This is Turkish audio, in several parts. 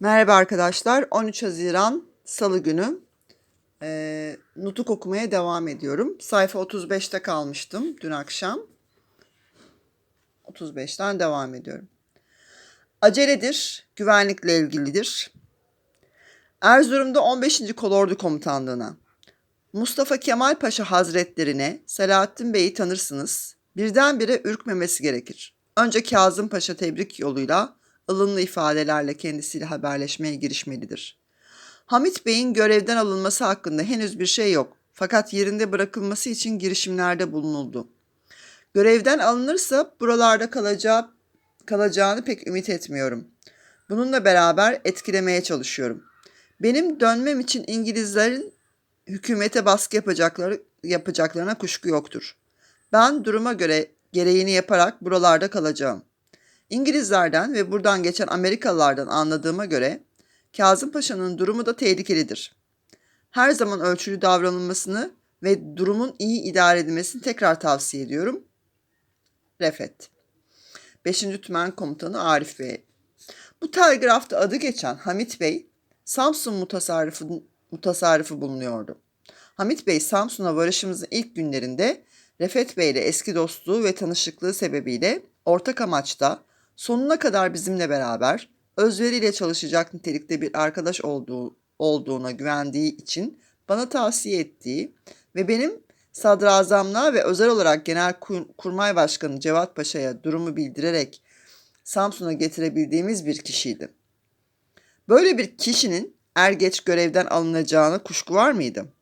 Merhaba arkadaşlar. 13 Haziran Salı günü e, nutuk okumaya devam ediyorum. Sayfa 35'te kalmıştım dün akşam. 35'ten devam ediyorum. Aceledir, güvenlikle ilgilidir. Erzurum'da 15. Kolordu Komutanlığı'na Mustafa Kemal Paşa Hazretlerine Selahattin Bey'i tanırsınız. Birdenbire ürkmemesi gerekir. Önce Kazım Paşa tebrik yoluyla ılımlı ifadelerle kendisiyle haberleşmeye girişmelidir. Hamit Bey'in görevden alınması hakkında henüz bir şey yok. Fakat yerinde bırakılması için girişimlerde bulunuldu. Görevden alınırsa buralarda kalacağı, kalacağını pek ümit etmiyorum. Bununla beraber etkilemeye çalışıyorum. Benim dönmem için İngilizlerin hükümete baskı yapacakları, yapacaklarına kuşku yoktur. Ben duruma göre gereğini yaparak buralarda kalacağım. İngilizlerden ve buradan geçen Amerikalılardan anladığıma göre Kazım Paşa'nın durumu da tehlikelidir. Her zaman ölçülü davranılmasını ve durumun iyi idare edilmesini tekrar tavsiye ediyorum. Refet 5. Tümen Komutanı Arif Bey. Bu telgrafta adı geçen Hamit Bey, Samsun mutasarrıfı, mutasarrıfı bulunuyordu. Hamit Bey Samsun'a varışımızın ilk günlerinde Refet Bey ile eski dostluğu ve tanışıklığı sebebiyle ortak amaçta sonuna kadar bizimle beraber özveriyle çalışacak nitelikte bir arkadaş olduğu, olduğuna güvendiği için bana tavsiye ettiği ve benim sadrazamlığa ve özel olarak Genel Kurmay Başkanı Cevat Paşa'ya durumu bildirerek Samsun'a getirebildiğimiz bir kişiydi. Böyle bir kişinin er geç görevden alınacağına kuşku var mıydı?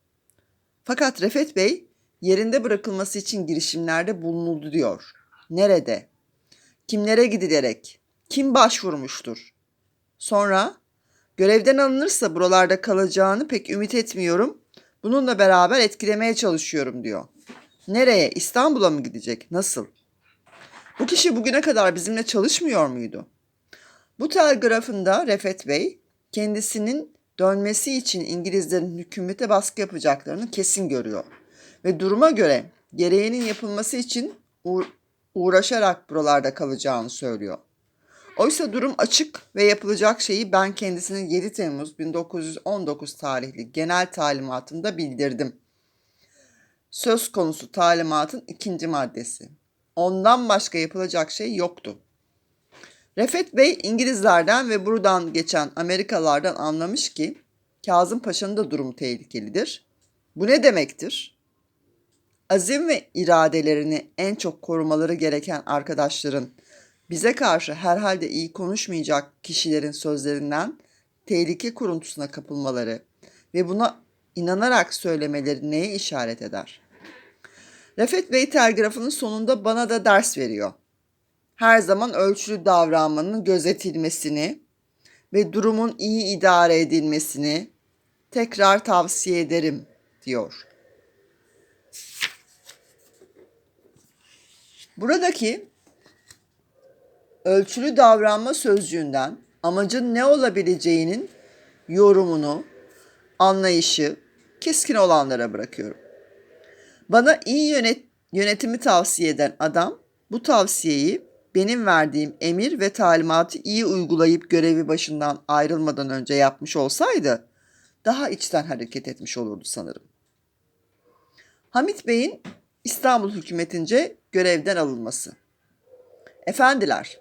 Fakat Refet Bey yerinde bırakılması için girişimlerde bulunuldu diyor. Nerede? Kimlere gidilerek? Kim başvurmuştur? Sonra görevden alınırsa buralarda kalacağını pek ümit etmiyorum. Bununla beraber etkilemeye çalışıyorum diyor. Nereye? İstanbul'a mı gidecek? Nasıl? Bu kişi bugüne kadar bizimle çalışmıyor muydu? Bu telgrafında Refet Bey kendisinin dönmesi için İngilizlerin hükümete baskı yapacaklarını kesin görüyor. Ve duruma göre gereğinin yapılması için uğraşarak buralarda kalacağını söylüyor. Oysa durum açık ve yapılacak şeyi ben kendisinin 7 Temmuz 1919 tarihli genel talimatımda bildirdim. Söz konusu talimatın ikinci maddesi. Ondan başka yapılacak şey yoktu. Refet Bey İngilizlerden ve buradan geçen Amerikalılardan anlamış ki Kazım Paşa'nın da durumu tehlikelidir. Bu ne demektir? Azim ve iradelerini en çok korumaları gereken arkadaşların bize karşı herhalde iyi konuşmayacak kişilerin sözlerinden tehlike kuruntusuna kapılmaları ve buna inanarak söylemeleri neye işaret eder? Refet Bey telgrafının sonunda bana da ders veriyor. Her zaman ölçülü davranmanın gözetilmesini ve durumun iyi idare edilmesini tekrar tavsiye ederim diyor. Buradaki ölçülü davranma sözcüğünden amacın ne olabileceğinin yorumunu, anlayışı keskin olanlara bırakıyorum. Bana iyi yönet yönetimi tavsiye eden adam bu tavsiyeyi benim verdiğim emir ve talimatı iyi uygulayıp görevi başından ayrılmadan önce yapmış olsaydı daha içten hareket etmiş olurdu sanırım. Hamit Bey'in İstanbul hükümetince görevden alınması. Efendiler,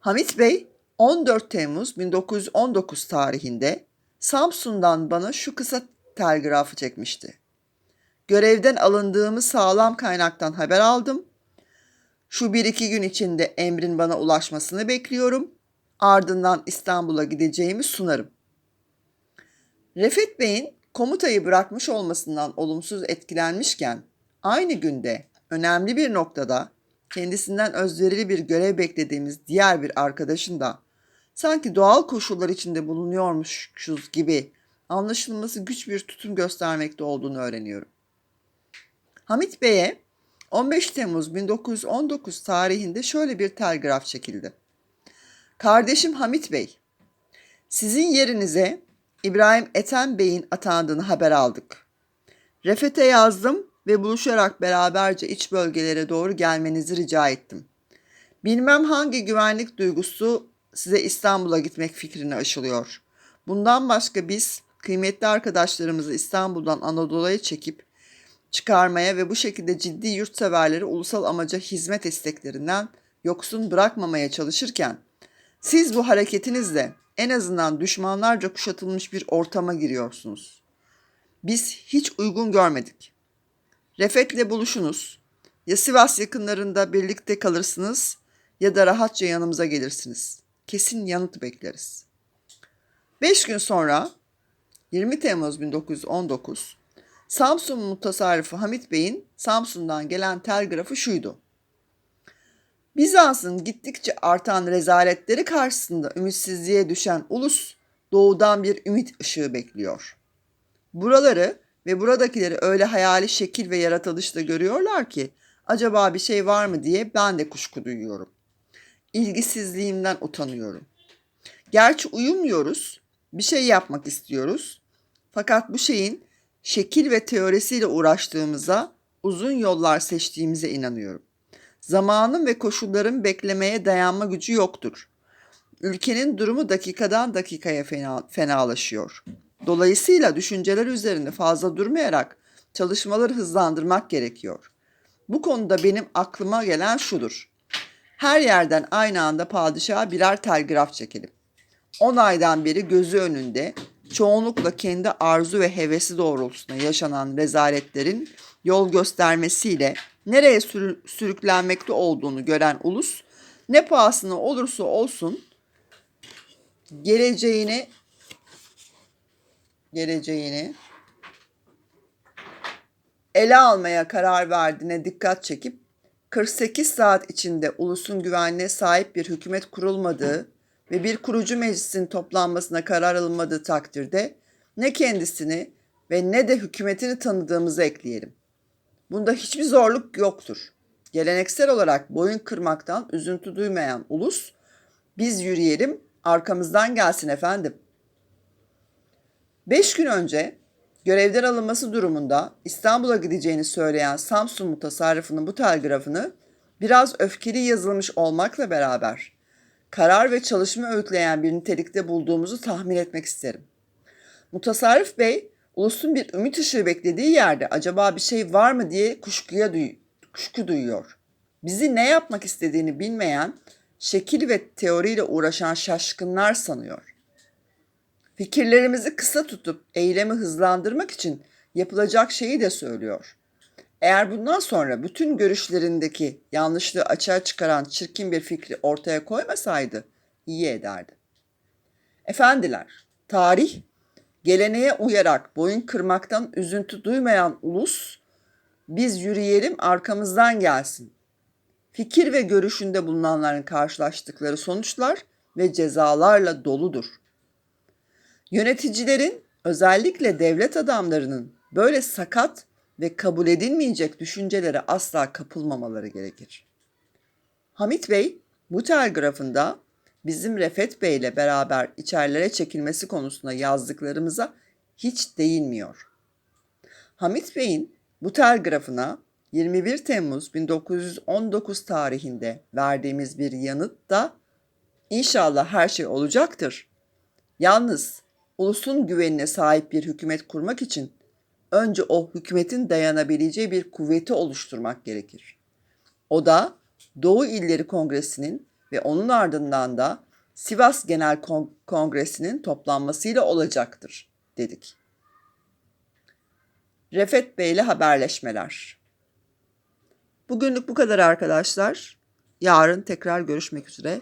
Hamit Bey 14 Temmuz 1919 tarihinde Samsun'dan bana şu kısa telgrafı çekmişti. Görevden alındığımı sağlam kaynaktan haber aldım. Şu bir iki gün içinde emrin bana ulaşmasını bekliyorum. Ardından İstanbul'a gideceğimi sunarım. Refet Bey'in komutayı bırakmış olmasından olumsuz etkilenmişken aynı günde önemli bir noktada kendisinden özverili bir görev beklediğimiz diğer bir arkadaşın da sanki doğal koşullar içinde bulunuyormuşuz gibi anlaşılması güç bir tutum göstermekte olduğunu öğreniyorum. Hamit Bey'e 15 Temmuz 1919 tarihinde şöyle bir telgraf çekildi. Kardeşim Hamit Bey, sizin yerinize İbrahim Ethem Bey'in atandığını haber aldık. Refet'e yazdım ve buluşarak beraberce iç bölgelere doğru gelmenizi rica ettim. Bilmem hangi güvenlik duygusu size İstanbul'a gitmek fikrini aşılıyor. Bundan başka biz kıymetli arkadaşlarımızı İstanbul'dan Anadolu'ya çekip çıkarmaya ve bu şekilde ciddi yurtseverleri ulusal amaca hizmet isteklerinden yoksun bırakmamaya çalışırken siz bu hareketinizle en azından düşmanlarca kuşatılmış bir ortama giriyorsunuz. Biz hiç uygun görmedik. Refet'le buluşunuz. Ya Sivas yakınlarında birlikte kalırsınız ya da rahatça yanımıza gelirsiniz. Kesin yanıt bekleriz. Beş gün sonra 20 Temmuz 1919 Samsun mutasarrıfı Hamit Bey'in Samsun'dan gelen telgrafı şuydu. Bizans'ın gittikçe artan rezaletleri karşısında ümitsizliğe düşen ulus doğudan bir ümit ışığı bekliyor. Buraları ve buradakileri öyle hayali şekil ve yaratılışta görüyorlar ki acaba bir şey var mı diye ben de kuşku duyuyorum. İlgisizliğimden utanıyorum. Gerçi uyumuyoruz, bir şey yapmak istiyoruz. Fakat bu şeyin şekil ve teorisiyle uğraştığımıza, uzun yollar seçtiğimize inanıyorum. Zamanın ve koşulların beklemeye dayanma gücü yoktur. Ülkenin durumu dakikadan dakikaya fena, fenalaşıyor. Dolayısıyla düşünceler üzerinde fazla durmayarak çalışmaları hızlandırmak gerekiyor. Bu konuda benim aklıma gelen şudur. Her yerden aynı anda padişaha birer telgraf çekelim. 10 aydan beri gözü önünde çoğunlukla kendi arzu ve hevesi doğrultusunda yaşanan rezaletlerin yol göstermesiyle nereye sürü- sürüklenmekte olduğunu gören ulus ne pahasına olursa olsun geleceğini geleceğini ele almaya karar verdiğine dikkat çekip 48 saat içinde ulusun güvenliğine sahip bir hükümet kurulmadığı ve bir kurucu meclisin toplanmasına karar alınmadığı takdirde ne kendisini ve ne de hükümetini tanıdığımızı ekleyelim. Bunda hiçbir zorluk yoktur. Geleneksel olarak boyun kırmaktan üzüntü duymayan ulus, biz yürüyelim, arkamızdan gelsin efendim. Beş gün önce görevden alınması durumunda İstanbul'a gideceğini söyleyen Samsun mutasarrıfının bu telgrafını biraz öfkeli yazılmış olmakla beraber karar ve çalışma öğütleyen bir nitelikte bulduğumuzu tahmin etmek isterim. Mutasarrıf Bey, ulusun bir ümit ışığı beklediği yerde acaba bir şey var mı diye kuşkuya duy kuşku duyuyor. Bizi ne yapmak istediğini bilmeyen, şekil ve teoriyle uğraşan şaşkınlar sanıyor. Fikirlerimizi kısa tutup eylemi hızlandırmak için yapılacak şeyi de söylüyor. Eğer bundan sonra bütün görüşlerindeki yanlışlığı açığa çıkaran çirkin bir fikri ortaya koymasaydı iyi ederdi. Efendiler, tarih geleneğe uyarak boyun kırmaktan üzüntü duymayan ulus biz yürüyelim arkamızdan gelsin. Fikir ve görüşünde bulunanların karşılaştıkları sonuçlar ve cezalarla doludur. Yöneticilerin özellikle devlet adamlarının böyle sakat ve kabul edilmeyecek düşüncelere asla kapılmamaları gerekir. Hamit Bey bu telgrafında bizim Refet Bey ile beraber içerilere çekilmesi konusunda yazdıklarımıza hiç değinmiyor. Hamit Bey'in bu telgrafına 21 Temmuz 1919 tarihinde verdiğimiz bir yanıt da inşallah her şey olacaktır. Yalnız ulusun güvenine sahip bir hükümet kurmak için önce o hükümetin dayanabileceği bir kuvveti oluşturmak gerekir. O da Doğu İlleri Kongresi'nin ve onun ardından da Sivas Genel Kon- Kongresi'nin toplanmasıyla olacaktır dedik. Refet Bey ile haberleşmeler. Bugünlük bu kadar arkadaşlar. Yarın tekrar görüşmek üzere.